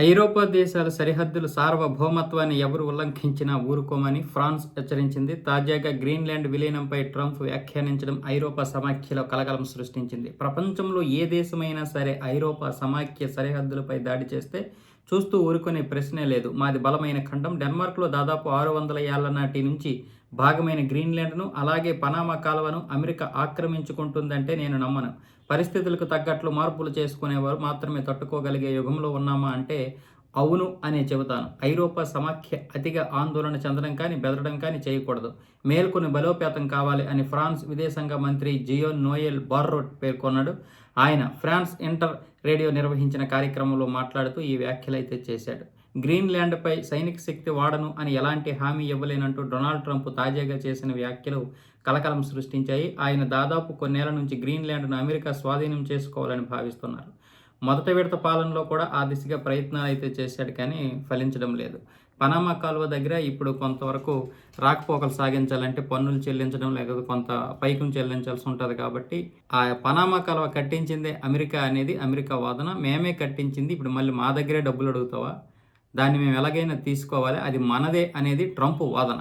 ఐరోపా దేశాల సరిహద్దులు సార్వభౌమత్వాన్ని ఎవరు ఉల్లంఘించినా ఊరుకోమని ఫ్రాన్స్ హెచ్చరించింది. తాజాగా గ్రీన్లాండ్ విలీనంపై ట్రంప్ వ్యాఖ్యానించడం ఐరోపా సమాఖ్యలో కలకలం సృష్టించింది. ప్రపంచంలో ఏ దేశమైనా సరే ఐరోపా సమాఖ్య సరిహద్దులపై దాడి చేస్తే చూస్తూ ఊరుకునే ప్రశ్నే లేదు. మాది బలమైన ఖండం. డెన్మార్క్లో దాదాపు ఆరు వందల ఏళ్ళ నాటి నుంచి భాగమైన గ్రీన్లాండ్ను అలాగే పనామా కాలువను అమెరికా ఆక్రమించుకుంటుందంటే నేను నమ్మను. పరిస్థితులకు తగ్గట్లు మార్పులు చేసుకునేవారు మాత్రమే తట్టుకోగలిగే యుగంలో ఉన్నామా అంటే అవును అనే చెబుతాను. ఐరోపా సమాఖ్య అతిగా ఆందోళన చెందడం కానీ బెదరడం కానీ చేయకూడదు. మేల్కొని బలోపేతం కావాలి అని ఫ్రాన్స్ విదేశాంగ మంత్రి జియోన్ నోయెల్ బార్రోట్ పేర్కొన్నాడు. ఆయన ఫ్రాన్స్ ఇంటర్ రేడియో నిర్వహించిన కార్యక్రమంలో మాట్లాడుతూ ఈ వ్యాఖ్యలైతే చేశాడు. గ్రీన్లాండ్పై సైనిక శక్తి వాడను అని ఎలాంటి హామీ ఇవ్వలేనంటూ డొనాల్డ్ ట్రంప్ తాజాగా చేసిన వ్యాఖ్యలు కలకలం సృష్టించాయి. ఆయన దాదాపు కొన్నేళ్ళ నుంచి గ్రీన్లాండ్ను అమెరికా స్వాధీనం చేసుకోవాలని భావిస్తున్నారు. మొదట విడత పాలనలో కూడా ఆ దిశగా ప్రయత్నాలు అయితే చేశాడు కానీ ఫలించడం లేదు. పనామా కాలువ దగ్గర ఇప్పుడు కొంతవరకు రాకపోకలు సాగించాలంటే పన్నులు చెల్లించడం లేకపోతే కొంత పైకం చెల్లించాల్సి ఉంటుంది కాబట్టి ఆ పనామా కాలువ కట్టించిందే అమెరికా అనేది అమెరికా వాదన. మేమే కట్టించింది. ఇప్పుడు మళ్ళీ మా దగ్గరే డబ్బులు అడుగుతావా? దాన్ని మేము ఎలాగైనా తీసుకోవాలి. అది మనదే అనేది ట్రంప్ వాదన.